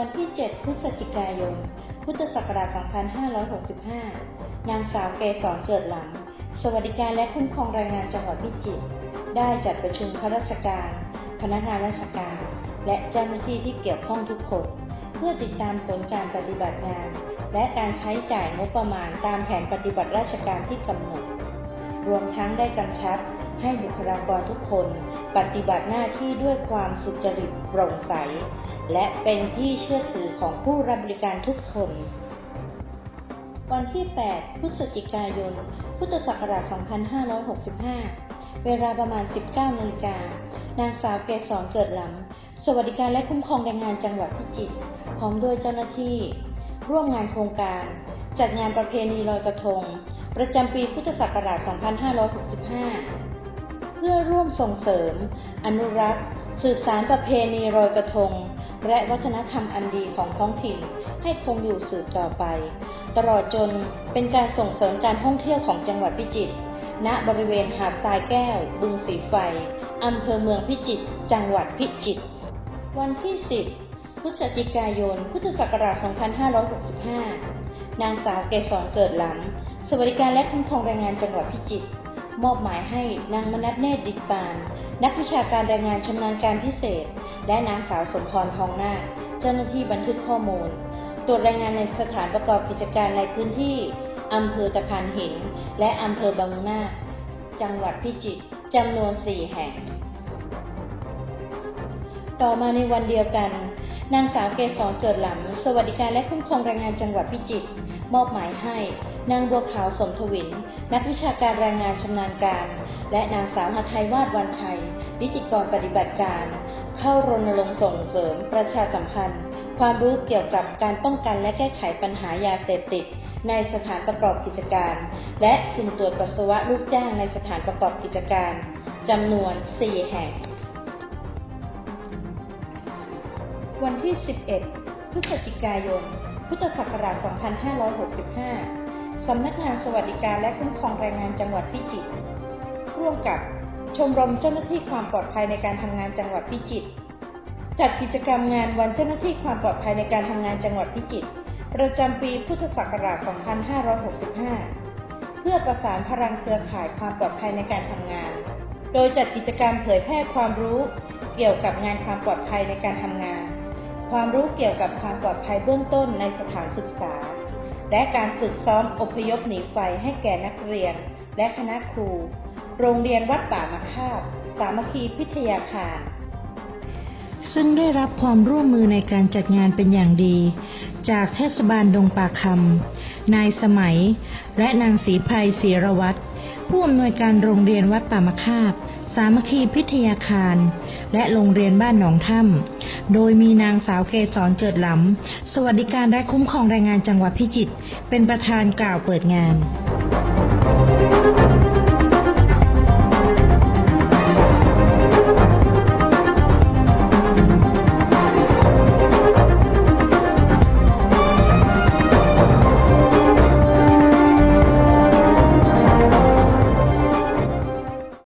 วันที่ 7 พฤศจิกายน พุทธศักราช 2565 นางสาวเกษรเกิดหลัง สวัสดิการและคุ้มครองแรงงานจังหวัดพิจิตร ได้จัดประชุมข้าราชการ พนักงานราชการ และเจ้าหน้าที่ที่เกี่ยวข้องทุกคน เพื่อติดตามผลการปฏิบัติงาน และการใช้จ่ายงบประมาณตามแผนปฏิบัติราชการที่กำหนด รวมทั้งได้กำชับให้บุคลากรทุกคน ปฏิบัติหน้าที่ด้วยความสุจริตโปร่งใส และเป็นที่เชื่อถือของผู้รับบริการทุกคน วันที่ 8 พฤศจิกายน พุทธศักราช 2565 เวลาประมาณ 19นาฬิกานางสาวเกษรเกิดหล้ำสวัสดิการและคุ้มครองแรงงานจังหวัดพิจิตรพร้อมด้วยเจ้าหน้าที่ ร่วมงานโครงการ จัดงานประเพณีลอยกระทง ประจำปีพุทธศักราช 2565 เพื่อร่วมส่งเสริม อนุรักษ์ สืบสารประเพณีลอยกระทง และวัฒนธรรมอันดีของท้องถิ่นให้คงอยู่สืบต่อไป ตลอดจนเป็นการส่งเสริมการท่องเที่ยวของจังหวัดพิจิตรณบริเวณหาดทรายแก้ว บึงสีไฟอำเภอเมืองพิจิตรจังหวัดพิจิตรวันที่ 10 พฤศจิกายน พุทธศักราช 2565 นางสาวเกษรเกิดหลัง สวัสดิการและคุ้มครองแรงงานจังหวัดพิจิตรมอบหมายให้นางมนัทเนตรดิตปาน นักวิชาการแรงงานชำนาญการพิเศษ และนางสาวสมพรทองนาคเจ้าหน้าที่บันทึกข้อมูล ตรวจแรงงานในสถานประกอบกิจการในพื้นที่อำเภอตะพานหิน และอำเภอบางนาจังหวัดพิจิตรจำนวน 4 แห่ง ต่อมาในวันเดียวกัน นางสาวเกษรเกิดหลำสวัสดิการและคุ้มครองแรงงานจังหวัดพิจิตรมอบหมายให้นางบัวขาวสมทวิน นักวิชาการแรงงานชำนาญการ และนางสาวหทัยวาดวันชัย นิติกรปฏิบัติการ เข้ารณรงค์ส่งเสริมประชาสัมพันธ์ ความรู้เกี่ยวกับการป้องกันและแก้ไขปัญหายาเสพติด ในสถานประกอบกิจการ และสุ่มตรวจปัสสาวะลูกจ้างในสถานประกอบกิจการจำนวน 4 แห่ง วันที่ 11 พฤศจิกายน พุทธศักราช 2565 สำนักงานสวัสดิการและคุ้มครองแรงงานจังหวัดพิจิตร ร่วมกับชมรมเจ้าหน้าที่ความปลอดภัยในการทำงานจังหวัดพิจิตรจัดกิจกรรมงานวันเจ้าหน้าที่ความปลอดภัยในการทำงานจังหวัดพิจิตรประจำปีพุทธศักราช 2565 เพื่อประสานพลังเครือข่ายความปลอดภัยในการทำงาน โดยจัดกิจกรรมเผยแพร่ความรู้เกี่ยวกับงานความปลอดภัยในการทำงาน ความรู้เกี่ยวกับความปลอดภัยเบื้องต้นในสถานศึกษา และการฝึกซ้อมอพยพหนีไฟให้แก่นักเรียน และคณะครู โรงเรียนวัดป่ามะคาบ สามัคคีพิทยาคาร ซึ่งได้รับความร่วมมือในการจัดงานเป็นอย่างดี จากเทศบาลดงป่าคำ นายสมัย และนางศรีไพรศรีรวัตรผู้อำนวยการโรงเรียนวัดป่ามะคาบ สามัคคีพิทยาคาร และโรงเรียนบ้านหนองถ้ำโดยมีนางสาวเกษรเจิดหลำสวัสดิการและคุ้มครองแรงงานจังหวัดพิจิตรเป็นประธานกล่าวเปิดงาน